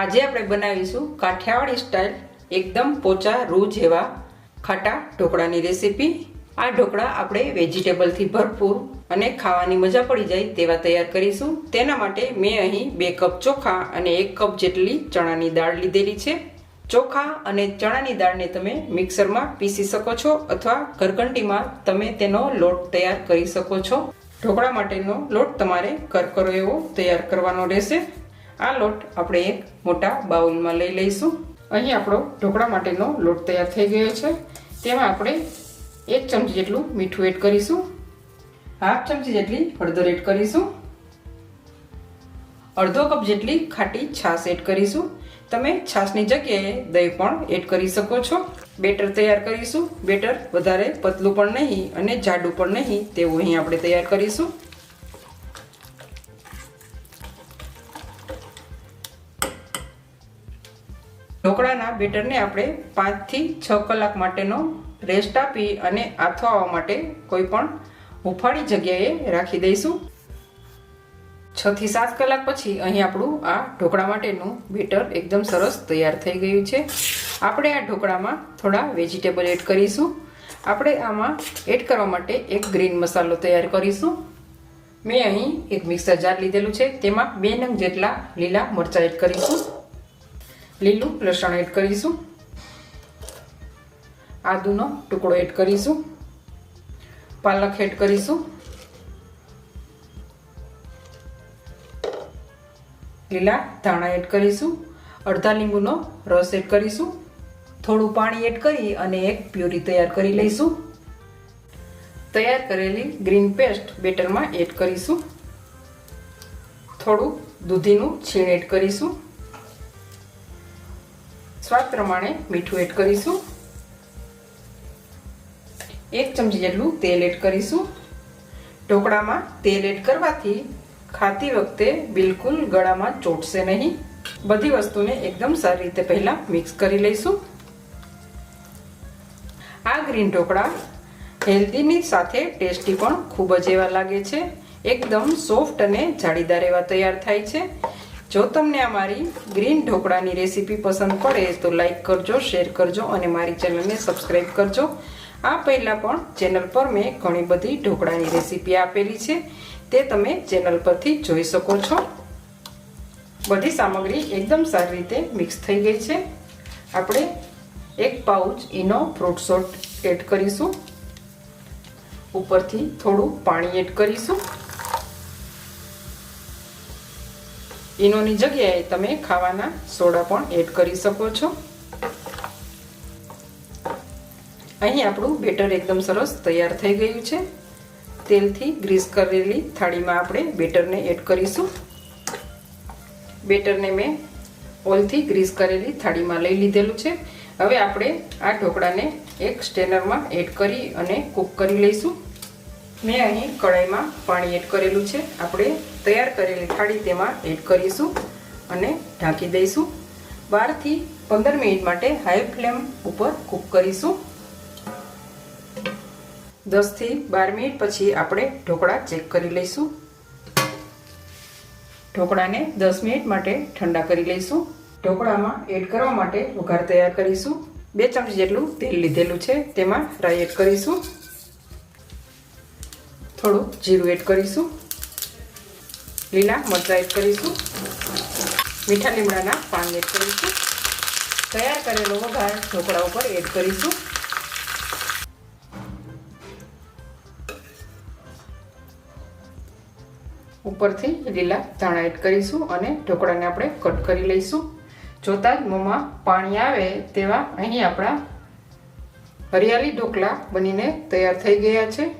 આજે આપણે બનાવીશું કાઠિયાવાડી સ્ટાઇલ એકદમ પોચા રૂ જેવા ખાટા ઢોકળાની રેસીપી આ ઢોકળા આપણે વેજીટેબલથી ભરપૂર અને ખાવાની મજા પડી જાય તેવા તૈયાર કરીશું. તેના માટે મેં અહીં બે કપ ચોખા અને એક કપ જેટલી ચણાની દાળ લીધેલી છે. ચોખા અને ચણાની દાળને તમે મિક્સરમાં પીસી શકો છો અથવા ઘરઘંટીમાં તમે તેનો લોટ તૈયાર કરી શકો છો. ઢોકળા માટેનો લોટ તમારે કરકરો એવો તૈયાર કરવાનો રહેશે. આ લોટ આપણે એક મોટા બાઉલમાં લઈ લઈશું. અહીં આપણો ઢોકળા માટેનો લોટ તૈયાર થઈ ગયો છે. તેમાં આપણે એક ચમચી જેટલું મીઠું એડ કરીશું. હાફ ચમચી જેટલી હળદર એડ કરીશું. અડધો કપ જેટલી ખાટી છાશ એડ કરીશું. તમે છાશની જગ્યાએ દહીં પણ એડ કરી શકો છો. બેટર તૈયાર કરીશું. બેટર વધારે પતલું પણ નહીં અને જાડું પણ નહીં તેવું અહીં આપણે તૈયાર કરીશું. ઢોકળાના બેટરને આપણે પાંચથી છ કલાક માટેનો રેસ્ટ આપી અને આથો આવવા માટે કોઈ પણ હુફાળી જગ્યાએ રાખી દઈશું. છ થી સાત કલાક પછી અહીં આપણું આ ઢોકળા માટેનું બેટર એકદમ સરસ તૈયાર થઈ ગયું છે. આપણે આ ઢોકળામાં થોડા વેજીટેબલ એડ કરીશું. આપણે આમાં એડ કરવા માટે એક ગ્રીન મસાલો તૈયાર કરીશું. મેં અહીં એક મિક્સર જાર લીધેલું છે. તેમાં બે નંગ જેટલા લીલા મરચાં એડ કરીશું. લીલું લસણ એડ કરીશું. આદુનો ટુકડો એડ કરીશું. પાલક એડ કરીશું. લીલા ધાણા એડ કરીશું. અડધા લીંબુનો રસ એડ કરીશું. થોડું પાણી એડ કરી અને એક પ્યુરી તૈયાર કરી લઈશું. તૈયાર કરેલી ગ્રીન પેસ્ટ બેટરમાં એડ કરીશું. થોડું દૂધીનું છીણ એડ કરીશું. સ્વાદ પ્રમાણે મીઠું એડ કરીશું. એક ચમચી જેટલું તેલ એડ કરીશું. ઢોકળામાં તેલ એડ કરવાથી ખાતી વખતે બિલકુલ ગળામાં ચોટશે નહીં. બધી વસ્તુને એકદમ સારી રીતે પહેલાં મિક્સ કરી લઈશું. આ ગ્રીન ઢોકળા હેલ્ધીની સાથે ટેસ્ટી પણ ખૂબ જ એવા લાગે છે. એકદમ સોફ્ટ અને જાળીદાર એવા તૈયાર થાય છે. જો તમને આ મારી ગ્રીન ઢોકળાની રેસીપી પસંદ પડે તો લાઈક કરજો, શેર કરજો અને મારી ચેનલને સબસ્ક્રાઈબ કરજો. આ પહેલાં પણ ચેનલ પર મેં ઘણી બધી ઢોકળાની રેસીપી આપેલી છે. તે તમે ચેનલ પરથી જોઈ શકો છો. બધી સામગ્રી એકદમ સારી રીતે મિક્સ થઈ ગઈ છે. આપણે એક pouch Eno fruit salt add કરીશું. ઉપરથી થોડું પાણી એડ કરીશું. ઈનોની જગ્યાએ તમે ખાવાના સોડા પણ એડ કરી શકો છો. અહીં આપણું બેટર એકદમ સરસ તૈયાર થઈ ગયું છે. તેલથી ગ્રીસ કરેલી થાળીમાં આપણે બેટરને એડ કરીશું. બેટરને મેં ઓઇલથી ગ્રીસ કરેલી થાળીમાં લઈ લીધેલું છે. હવે આપણે આ ઢોકળાને એક સ્ટેનરમાં એડ કરી અને કૂક કરી લઈશું. મેં અહીં કઢાઈમાં પાણી એડ કરેલું છે. આપણે તૈયાર કરેલી થાળી તેમાં એડ કરીશું અને ઢાંકી દઈશું. બારથી પંદર મિનિટ માટે હાઈ ફ્લેમ ઉપર કૂક કરીશું. દસથી બાર મિનિટ પછી આપણે ઢોકળા ચેક કરી લઈશું. ઢોકળાને દસ મિનિટ માટે ઠંડા કરી લઈશું. ઢોકળામાં એડ કરવા માટે વઘાર તૈયાર કરીશું. બે ચમચી જેટલું તેલ લીધેલું છે. તેમાં રાઈ એડ કરીશું. થોડું જીરું એડ કરીશું. લીલા મરચાં એડ કરીશું. મીઠા લીમડાના પાન એડ કરીશું. તૈયાર કરેલો વઘાર ઢોકળા ઉપર એડ કરીશું. ઉપરથી લીલા ધાણા એડ કરીશું અને ઢોકળાને આપણે કટ કરી લઈશું. જોતા જ મોંમાં પાણી આવે તેવા અહીં આપણા હરિયાળી ઢોકળા બનીને તૈયાર થઈ ગયા છે.